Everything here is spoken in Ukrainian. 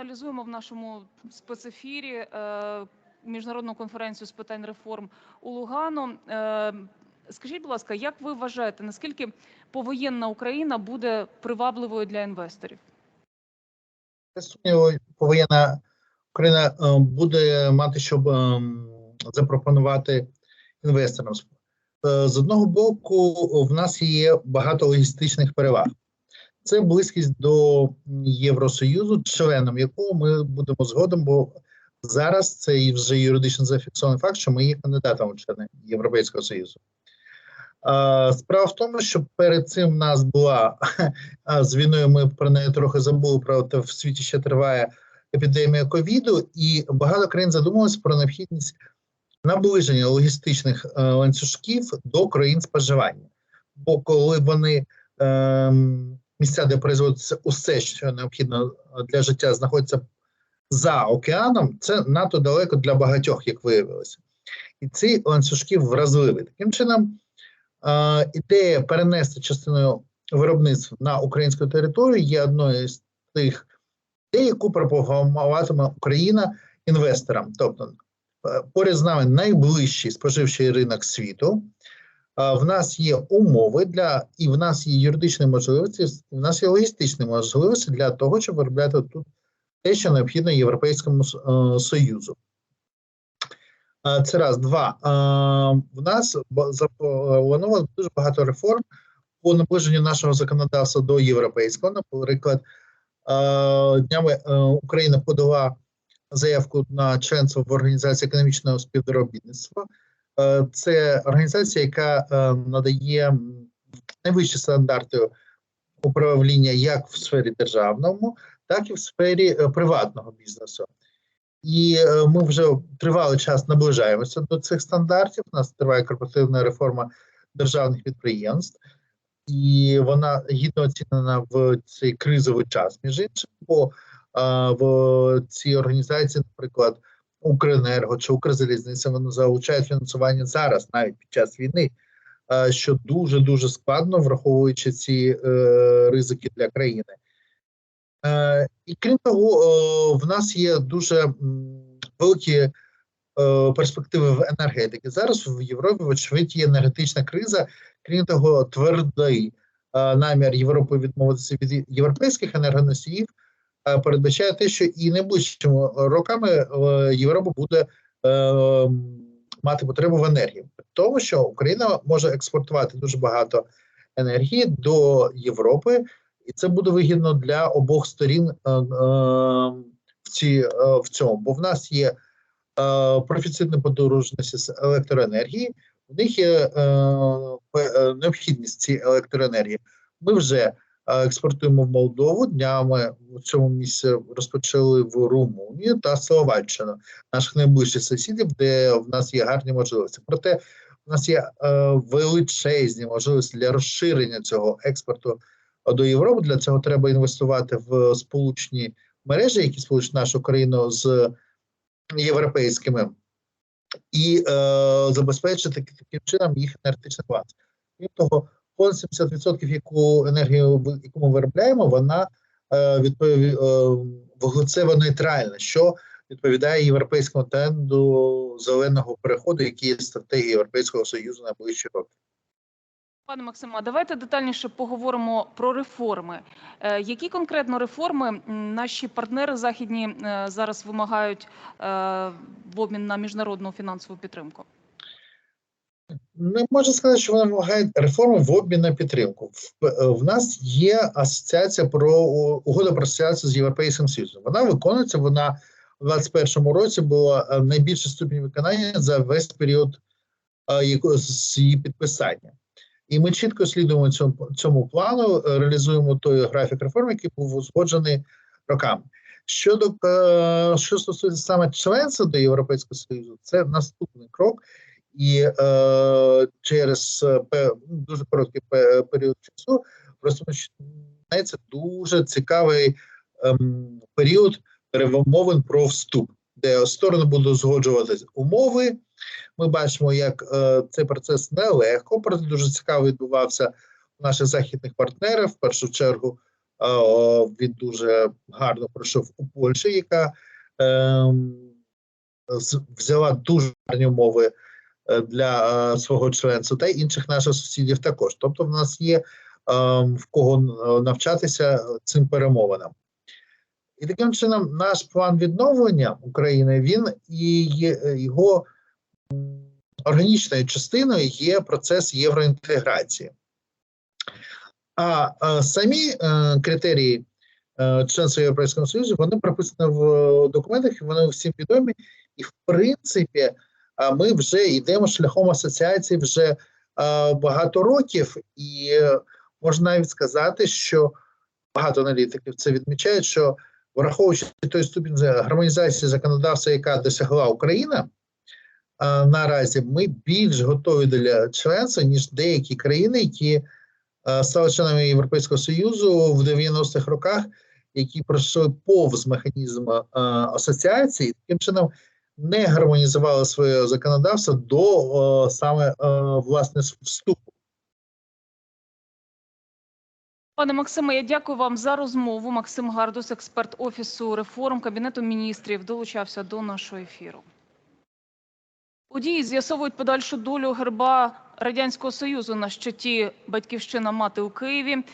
аналізуємо в нашому спецефірі е, міжнародну конференцію з питань реформ у Лугану. Е, Скажіть, будь ласка, як ви вважаєте, наскільки повоєнна Україна буде привабливою для інвесторів? Сумніву, повинна Україна е, буде мати, щоб запропонувати інвесторам. З одного боку, в нас є багато логістичних переваг. Це близькість до Євросоюзу, членом якого ми будемо згодом, бо зараз це і вже юридично зафіксований факт, що ми є кандидатом у члени Європейського Союзу. Справа в тому, що перед цим в нас була з війною. Ми про неї трохи забули. Правда, в світі ще триває епідемія ковіду, і багато країн задумалися про необхідність наближення логістичних е, ланцюжків до країн споживання. Бо коли вони е, місця, де производиться усе, що необхідно для життя, знаходяться за океаном, це надто далеко для багатьох, як виявилося. І ці ланцюжки вразливі. Таким чином, ідея перенести частину виробництв на українську територію є одною з тих ідей, яку пропагуватиме Україна інвесторам. Тобто, е, поряд з нами найближчий споживчий ринок світу. В нас є умови для і в нас є юридичні можливості, в нас є логістичні можливості для того, щоб виробляти тут те, що необхідно Європейському е, Союзу. Це раз, два. В нас заплановано дуже багато реформ по наближенню нашого законодавства до європейського. Наприклад, днями е, Україна подала заявку на членство в Організації економічного співробітництва. Е, Це організація, яка е, надає найвищі стандарти управління як в сфері державному, так і в сфері е, приватного бізнесу. І ми вже тривалий час наближаємося до цих стандартів. У нас триває корпоративна реформа державних підприємств, і вона гідно оцінена в цей кризовий час. Між іншим, бо в цій організації, наприклад, Укренерго чи Укрзалізниця, вони залучають фінансування зараз, навіть під час війни, що дуже дуже складно, враховуючи ці е, ризики для країни. Е, і крім того, в нас є дуже великі е, перспективи в енергетиці. Зараз в Європі, вочевидь, є енергетична криза. Крім того, твердий намір Європи відмовитися від європейських енергоносіїв передбачає те, що і найближчими роками е, Європа буде е, мати потребу в енергії, тому що Україна може експортувати дуже багато енергії до Європи і це буде вигідно для обох сторін е, е, в ці е, в цьому. Бо в нас є е, профіцитна подорожність з електроенергії, в них є е, е, необхідність цієї електроенергії. Ми вже е, експортуємо в Молдову. Днями в цьому місці розпочали в Румунію та Словаччину, наших найближчих сусідів, де в нас є гарні можливості. Проте в нас є е, величезні можливості для розширення цього експорту до Європи. Для цього треба інвестувати в сполучні мережі, які сполучать нашу країну з європейськими, і е, забезпечити таким чином їх енергетичний баланс. Крім того, понад 70% яку енергію яку ми виробляємо, вона е, е, вуглецево-нейтральна, що відповідає європейському тренду зеленого переходу, який є стратегією Європейського Союзу на ближчі роки. Пане Максиме, а давайте детальніше поговоримо про реформи. Е, Які конкретно реформи наші партнери західні зараз вимагають в обмін на міжнародну фінансову підтримку? Не можна сказати, що вона вимагає реформи в обмін на підтримку. В, е, в нас є асоціація про угода про асоціацію з Європейським Союзом. Вона виконується. Вона у 2021 році була е, найбільший ступінь виконання за весь період е, з її підписання. І ми чітко слідуємо цьому цьому плану, реалізуємо той графік реформ, який був узгоджений роками. Щодо що стосується саме членства до Європейського Союзу, це наступний крок. І е, через е, дуже короткий період часу розпочинається дуже цікавий ем, період перемовин про вступ, де сторони будуть узгоджувати умови. Ми бачимо, як е, цей процес нелегко, проте дуже цікаво відбувався у наших західних партнерів. В першу чергу о, він дуже гарно пройшов у Польщі, яка з- взяла дуже гарні умови е, для е, свого членства, та інших наших сусідів також. Тобто, в нас є ем, в кого е, навчатися цим перемовинам. І таким чином, наш план відновлення України він і е, його органічною частиною є процес євроінтеграції. А е, самі е, критерії е, членства в Європейському Союзі вони прописані в е, документах, вони всім відомі. І в принципі, е, ми вже йдемо шляхом асоціації вже багато років, і е, можна навіть сказати, що багато аналітиків це відмічають, що враховуючи той ступінь гармонізації законодавства, яка досягла Україна, наразі ми більш готові для членства, ніж деякі країни, які стали членами Європейського Союзу в 90-х роках, які пройшли повз механізм асоціації, таким чином не гармонізували своє законодавство до о, саме о, власне вступу. Пане Максиме, я дякую вам за розмову. Максим Гардус, експерт офісу реформ Кабінету міністрів, долучався до нашого ефіру. Події з'ясовують подальшу долю герба радянського союзу на щиті Батьківщина мати у Києві.